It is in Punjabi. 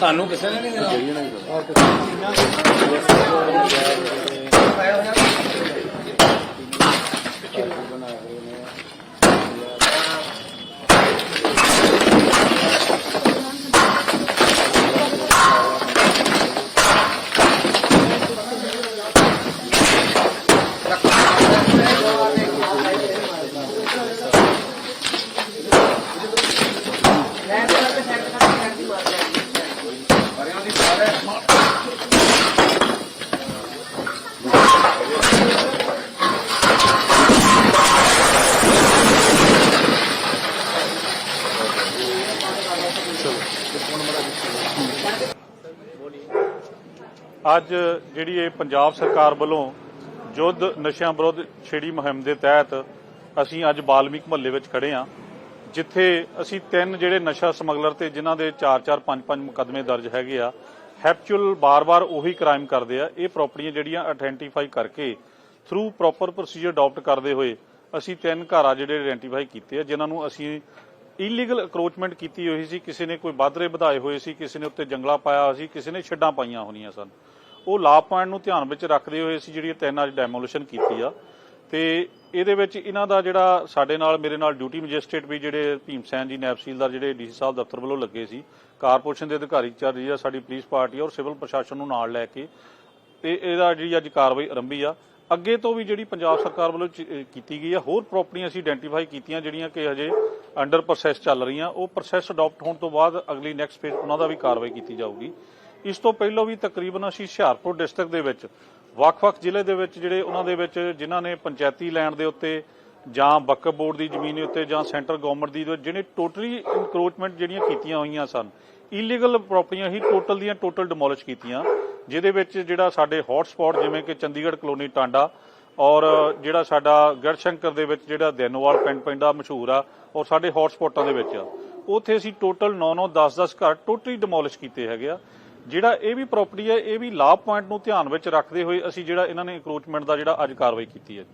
ਸਾਨੂੰ ਕਿਸੇ ਨੇ ਨਹੀਂ ਦੇਣਾ। ਅੱਜ ਜਿਹੜੀ ਇਹ ਪੰਜਾਬ ਸਰਕਾਰ ਵੱਲੋਂ ਯੁੱਧ ਨਸ਼ਿਆਂ ਵਿਰੁੱਧ ਛੇੜੀ ਮੁਹਿੰਮ ਦੇ ਤਹਿਤ ਅਸੀਂ ਅੱਜ ਬਾਲਮੀਕ ਮਹੱਲੇ ਵਿੱਚ ਖੜੇ ਹਾਂ, ਜਿੱਥੇ ਅਸੀਂ ਤਿੰਨ ਜਿਹੜੇ ਨਸ਼ਾ ਸਮਗਲਰ ਤੇ ਜਿਨ੍ਹਾਂ ਦੇ 4-4 5-5 ਮੁਕੱਦਮੇ ਦਰਜ ਹੈਗੇ ਆ, ਹੈਪਚੁਅਲ ਬਾਰ-ਬਾਰ ਉਹੀ ਕ੍ਰਾਈਮ ਕਰਦੇ ਆ, ਇਹ ਪ੍ਰਾਪਰਟੀਆਂ ਜਿਹੜੀਆਂ ਆਇਡੈਂਟੀਫਾਈ ਕਰਕੇ ਥਰੂ ਪ੍ਰੋਪਰ ਪ੍ਰੋਸੀਜਰ ਅਡਾਪਟ ਕਰਦੇ ਹੋਏ ਅਸੀਂ ਤਿੰਨ ਘਰ ਆ ਜਿਹੜੇ ਆਇਡੈਂਟੀਫਾਈ ਕੀਤੇ ਆ, ਜਿਨ੍ਹਾਂ ਨੂੰ ਅਸੀਂ ਇਲੀਗਲ ਅਕਰੋਚਮੈਂਟ ਕੀਤੀ ਹੋਈ ਸੀ, ਕਿਸੇ ਨੇ ਕੋਈ ਬਾਦਰੇ ਵਧਾਏ ਹੋਏ ਸੀ, ਕਿਸੇ ਨੇ ਉੱਤੇ ਜੰਗਲਾ ਪਾਇਆ ਹੋਇਆ ਸੀ, ਕਿਸੇ ਨੇ ਛੱਡਾਂ ਪਾਈਆਂ ਹੋਣੀਆਂ ਸਨ। ਉਹ ਲਾਭ ਪੁਆਇੰਟ ਨੂੰ ਧਿਆਨ ਵਿੱਚ ਰੱਖਦੇ ਹੋਏ ਅਸੀਂ ਜਿਹੜੀ ਇਹ ਤਿੰਨ ਅੱਜ ਡੈਮੋਲੀਸ਼ਨ ਕੀਤੀ ਆ। ਤੇ ਇਹਦੇ ਵਿੱਚ ਇਹਨਾਂ ਦਾ ਜਿਹੜਾ ਸਾਡੇ ਨਾਲ, ਮੇਰੇ ਨਾਲ ਡਿਊਟੀ ਮੈਜਿਸਟ੍ਰੇਟ ਵੀ ਜਿਹੜੇ ਭੀਮ ਸੈਨ ਜੀ ਨਾਇਬ ਤਹਿਸੀਲਦਾਰ ਜਿਹੜੇ ਡੀਸੀ ਸਾਹਿਬ ਦਫ਼ਤਰ ਵੱਲੋਂ ਲੱਗੇ ਸੀ। ਕਾਰਪੋਰੇਸ਼ਨ ਦੇ ਅਧਿਕਾਰੀ ਚੱਲ ਰਹੀ ਸਾਡੀ ਪੁਲਿਸ ਪਾਰਟੀ ਔਰ ਸਿਵਲ ਪ੍ਰਸ਼ਾਸਨ ਨੂੰ ਨਾਲ ਲੈ ਕੇ। ਤੇ ਇਹਦਾ ਜਿਹੜੀ ਅੱਜ ਕਾਰਵਾਈ ਆਰੰਭੀ ਆ। ਅੱਗੇ ਤੋਂ ਵੀ ਜਿਹੜੀ ਪੰਜਾਬ ਸਰਕਾਰ ਵੱਲੋਂ ਚ- ਕੀਤੀ ਗਈ ਆ, ਹੋਰ ਪ੍ਰਾਪਰਟੀਆਂ ਅਸੀਂ ਆਇਡੈਂਟੀਫਾਈ ਕੀਤੀਆਂ ਜਿਹੜੀਆਂ ਕਿ ਹਜੇ ਅੰਡਰ ਪ੍ਰੋਸੈਸ ਚੱਲ ਰਹੀਆਂ, ਉਹ ਪ੍ਰੋਸੈਸ ਅਡਾਪਟ ਹੋਣ ਤੋਂ ਬਾਅਦ ਅਗਲੀ ਨੈਕਸਟ ਫੇਜ਼ ਉਹਨਾਂ ਦਾ ਵੀ ਕਾਰਵਾਈ ਕੀਤੀ ਜਾਊਗੀ। ਇਸ ਤੋਂ ਪਹਿਲਾਂ ਵੀ ਤਕਰੀਬਨ ਅਸੀਂ ਹੁਸ਼ਿਆਰਪੁਰ ਡਿਸਟ੍ਰਿਕਟ ਦੇ ਵਿੱਚ, ਵੱਖ-ਵੱਖ ਜ਼ਿਲ੍ਹੇ ਦੇ ਵਿੱਚ ਜਿਹੜੇ ਉਹਨਾਂ ਦੇ ਵਿੱਚ ਜਿਨ੍ਹਾਂ ਨੇ ਪੰਚਾਇਤੀ ਲੈਂਡ ਦੇ ਉੱਤੇ ਜਾਂ ਵਕਫ ਬੋਰਡ ਦੀ ਜ਼ਮੀਨ ਦੇ ਉੱਤੇ ਜਾਂ ਸੈਂਟਰ ਗਵਰਨਮੈਂਟ ਦੀ ਜਿਹੜੇ ਟੋਟਲੀ ਇਨਕਰੋਚਮੈਂਟ ਜਿਹੜੀਆਂ ਕੀਤੀਆਂ ਹੋਈਆਂ ਸਨ ਇਲੀਗਲ ਪ੍ਰਾਪਰਟੀਆਂ ਹੀ ਟੋਟਲ ਦੀਆਂ ਟੋਟਲ ਡਿਮੋਲਿਸ਼ ਕੀਤੀਆਂ, ਜਿਹਦੇ ਵਿੱਚ ਜਿਹੜਾ ਸਾਡੇ ਹੌਟ ਸਪੌਟ ਜਿਵੇਂ ਕਿ ਚੰਡੀਗੜ੍ਹ ਕਲੋਨੀ ਟਾਂਡਾ ਔਰ ਜਿਹੜਾ ਸਾਡਾ ਗੜਸ਼ੰਕਰ ਦੇ ਵਿੱਚ ਜਿਹੜਾ ਦੈਨੋਵਾਲ ਪਿੰਡ ਪੈਂਦਾ ਮਸ਼ਹੂਰ ਆ ਔਰ ਸਾਡੇ ਹੌਟ ਸਪੌਟਾਂ ਦੇ ਵਿੱਚ ਆ, ਉੱਥੇ ਅਸੀਂ ਟੋਟਲ 9-9 10-10 ਘਰ ਟੋਟਲੀ ਡਿਮੋਲਿਸ਼ ਕੀਤੇ ਹੈਗੇ ਆ। ਜਿਹੜਾ ਇਹ ਵੀ ਪ੍ਰਾਪਰਟੀ ਹੈ, ਇਹ ਵੀ ਲਾਭ ਪੁਆਇੰਟ ਨੂੰ ਧਿਆਨ ਵਿੱਚ ਰੱਖਦੇ ਹੋਏ ਅਸੀਂ ਜਿਹੜਾ ਇਹਨਾਂ ਨੇ ਇਨਕਰੋਚਮੈਂਟ ਦਾ ਜਿਹੜਾ ਅੱਜ ਕਾਰਵਾਈ ਕੀਤੀ ਹੈ